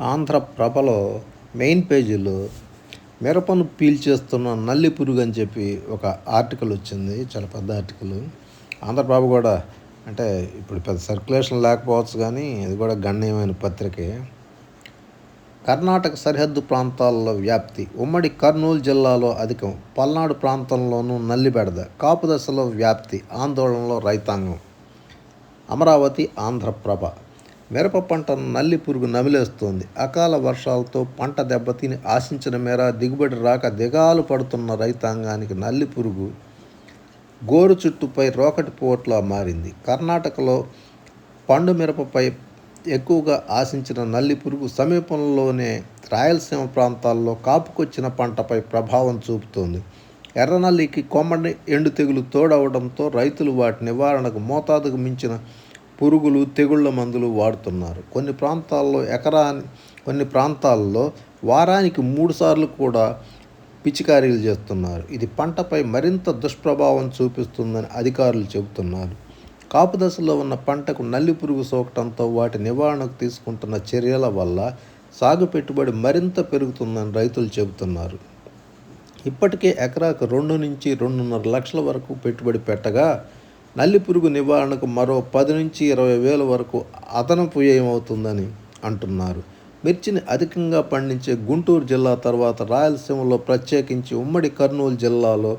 ఆంధ్రప్రభలో main పేజీలో మిరపను పీల్చేస్తున్న నల్లి పురుగు అని చెప్పి ఒక ఆర్టికల్ వచ్చింది. చాలా పెద్ద ఆర్టికల్. ఆంధ్రప్రభ కూడా అంటే ఇప్పుడు పెద్ద సర్క్యులేషన్ లేకపోవచ్చు కానీ ఇది కూడా గణనీయమైన పత్రికే. కర్ణాటక సరిహద్దు ప్రాంతాల్లో వ్యాప్తి. ఉమ్మడి కర్నూలు జిల్లాలో అధికం. పల్నాడు ప్రాంతంలోనూ నల్లిబెడద కాపు దశలో వ్యాప్తి. ఆందోళనలో రైతాంగం. అమరావతి ఆంధ్రప్రభ మిరప పంటను నల్లి పురుగు నమిలేస్తోంది. అకాల వర్షాలతో పంట దెబ్బతిని ఆశించిన మేర దిగుబడి రాక దిగాలు పడుతున్న రైతాంగానికి నల్లి పురుగు గోరు చుట్టుపై రోకటి పోట్లా మారింది. కర్ణాటకలో పండు మిరపపై ఎక్కువగా ఆశించిన నల్లి పురుగు సమీపంలోనే రాయలసీమ ప్రాంతాల్లో కాపుకొచ్చిన పంటపై ప్రభావం చూపుతోంది. ఎర్రనల్లికి కొమ్మడి ఎండు తెగులు తోడవడంతో రైతులు వాటి నివారణకు మోతాదుకు మించిన పురుగులు తెగుళ్ళ మందులు వాడుతున్నారు. కొన్ని ప్రాంతాల్లో ఎకరా కొన్ని ప్రాంతాల్లో వారానికి మూడుసార్లు కూడా పిచికారీలు చేస్తున్నారు. ఇది పంటపై మరింత దుష్ప్రభావం చూపిస్తుందని అధికారులు చెబుతున్నారు. కాపు దశలో ఉన్న పంటకు నల్లి పురుగు సోకటంతో వాటి నివారణకు తీసుకుంటున్న చర్యల వల్ల సాగు పెట్టుబడి మరింత పెరుగుతుందని రైతులు చెబుతున్నారు. ఇప్పటికే ఎకరాకు రెండు నుంచి రెండున్నర లక్షల వరకు పెట్టుబడి పెట్టగా నల్లి పురుగు నివారణకు మరో పది నుంచి ఇరవై వేల వరకు అదనపు వ్యయమవుతుందని అంటున్నారు. మిర్చిని అధికంగా పండించే గుంటూరు జిల్లా తర్వాత రాయలసీమలో ప్రత్యేకించి ఉమ్మడి కర్నూలు జిల్లాలో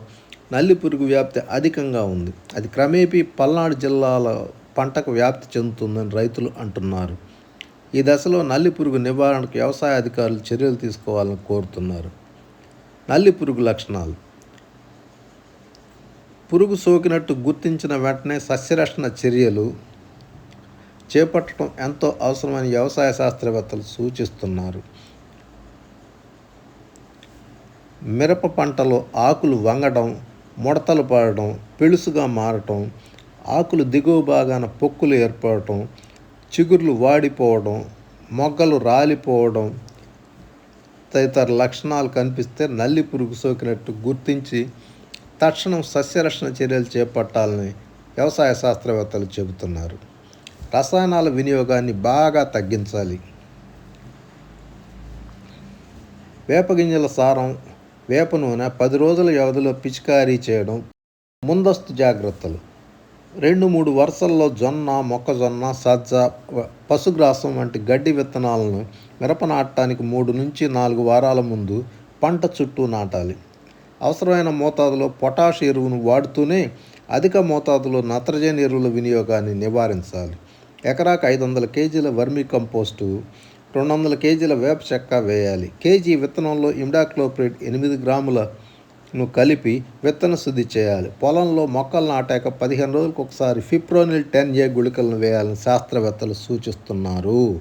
నల్లి పురుగు వ్యాప్తి అధికంగా ఉంది. అది క్రమేపీ పల్నాడు జిల్లాల పంటకు వ్యాప్తి చెందుతుందని రైతులు అంటున్నారు. ఈ దశలో నల్లి పురుగు నివారణకు వ్యవసాయ అధికారులు చర్యలు తీసుకోవాలని కోరుతున్నారు. నల్లి పురుగు లక్షణాలు. పురుగు సోకినట్టు గుర్తించిన వెంటనే సస్యరక్షణ చర్యలు చేపట్టడం ఎంతో అవసరమని వ్యవసాయ శాస్త్రవేత్తలు సూచిస్తున్నారు. మిరప పంటలో ఆకులు వంగడం ముడతలు పడడం పెళుసుగా మారటం ఆకులు దిగువ భాగాన పొక్కులు ఏర్పడటం చిగుర్లు వాడిపోవడం మొగ్గలు రాలిపోవడం తదితర లక్షణాలు కనిపిస్తే నల్లి పురుగు సోకినట్టు గుర్తించి తక్షణం సస్యరక్షణ చర్యలు చేపట్టాలని వ్యవసాయ శాస్త్రవేత్తలు చెబుతున్నారు. రసాయనాల వినియోగాన్ని బాగా తగ్గించాలి. వేపగింజల సారం వేప నూనె పది రోజుల వ్యవధిలో పిచికారీ చేయడం ముందస్తు జాగ్రత్తలు. రెండు మూడు వరుసల్లో జొన్న మొక్కజొన్న సజ్జ పశుగ్రాసం వంటి గడ్డి విత్తనాలను మిరప నాటడానికి మూడు నుంచి నాలుగు వారాల ముందు పంట చుట్టూ నాటాలి. అవసరమైన మోతాదులో పొటాష్ ఎరువును వాడుతూనే అధిక మోతాదులో నత్రజని ఎరువుల వినియోగాన్ని నివారించాలి. ఎకరాకు ఐదు వందల కేజీల వర్మీ కంపోస్టు రెండు వందల కేజీల వేప చెక్క వేయాలి. కేజీ విత్తనంలో ఇమ్డాక్లోప్రేట్ ఎనిమిది గ్రాములను కలిపి విత్తన శుద్ధి చేయాలి. పొలంలో మొక్కలు నాటాక పదిహేను రోజులకు ఒకసారి ఫిప్రోనిల్ టెన్ ఏ గుళికలను వేయాలని శాస్త్రవేత్తలు సూచిస్తున్నారు.